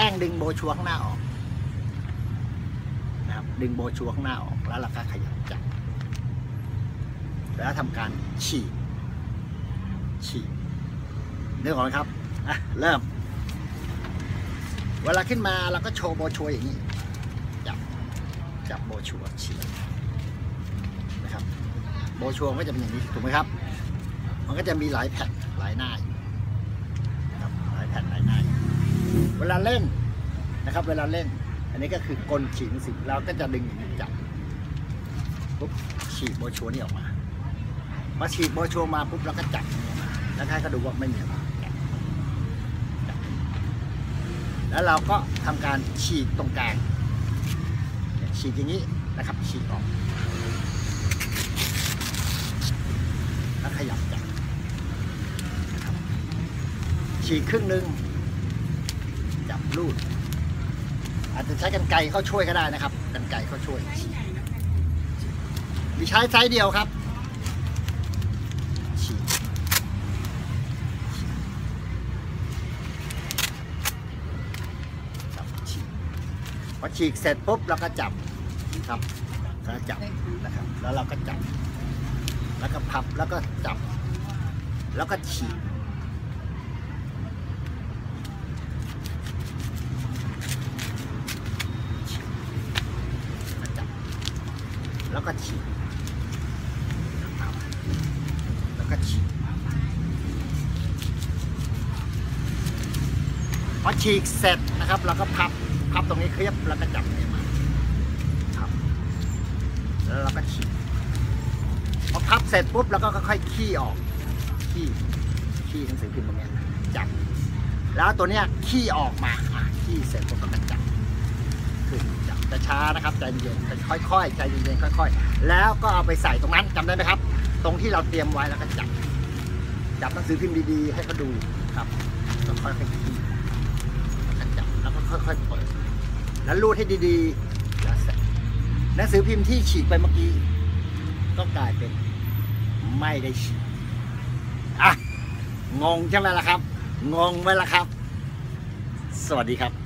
ล้งดึงโบชัวข้างหน้าออกนะครับดึงโบชัวข้างหน้าออกแล้วเราก็ขยับจับแล้วทำการฉีกฉีกนึกออกไหมครับอะเริ่ม เวลาขึ้นมาเราก็โชว์โบชัวอย่างนี้จับจับโบชัวฉีกนะครับโบชัวก็จะเป็นอย่างนี้ถูกไหมครับ มันก็จะมีหลายแผ่นหลายหน้าอยู่นะครับหลายแผ่นหลายหน้าอยู่ เวลาเล่นนะครับ เวลาเล่น อันนี้ก็คือกลฉีกสิเราก็จะดึงอย่างนี้จับปุ๊บฉีกโบชัวนี่ออกมามาฉีกโบชัวมาปุ๊บเราก็จับแล้วให้ก็ดูว่าไม่มีอะไรแล้วเราก็ทำการฉีกตรงกลางฉีกอย่างนี้นะครับฉีกออกแล้วขยับจับฉีกครึ่งหนึ่ง รูด อาจจะใช้กันไกรเข้าช่วยก็ได้นะครับ กันไกรเข้าช่วย มีใช้ไซส์เดียวครับพอฉีกเสร็จปุ๊บเราก็จับครับแล้วจับนะครับ แล้วเราก็จับ แล้วก็พับแล้วก็จับ แล้วก็ฉีกแล้วจับ แล้วก็ฉีกนะครับแล้วก็ฉีกพอฉีกเสร็จนะครับเราก็พับพับตรงนี้เคลียบแล้วก็จับนี่มาครับแล้วเราก็ฉีกพอพับเสร็จปุ๊บแล้วก็ค่อยๆขี้ออกขี้ขี้หนังสือพิมพ์ตรงนี้จับแล้วตัวเนี้ยขี้ออกมาขี้เสร็จปุ๊บก็จับ จับแต่ช้านะครับใจเย็นๆค่อยๆใจเย็นๆค่อย ๆ แล้วก็เอาไปใส่ตรงนั้นจำได้ไหมครับ ตรงที่เราเตรียมไว้แล้วก็จับจับหนังสือพิมพ์ดีๆให้เขาดูครับแล้วค่อยๆขี้แล้วก็จับแล้วก็ค่อยๆเปิดแล้วรูดให้ดีๆแล้วหนังสือพิมพ์ที่ฉีกไปเมื่อกี้ก็กลายเป็นไม่ได้ฉีดอะงงใช่ไหมล่ะครับ งงไหมล่ะครับ สวัสดีครับ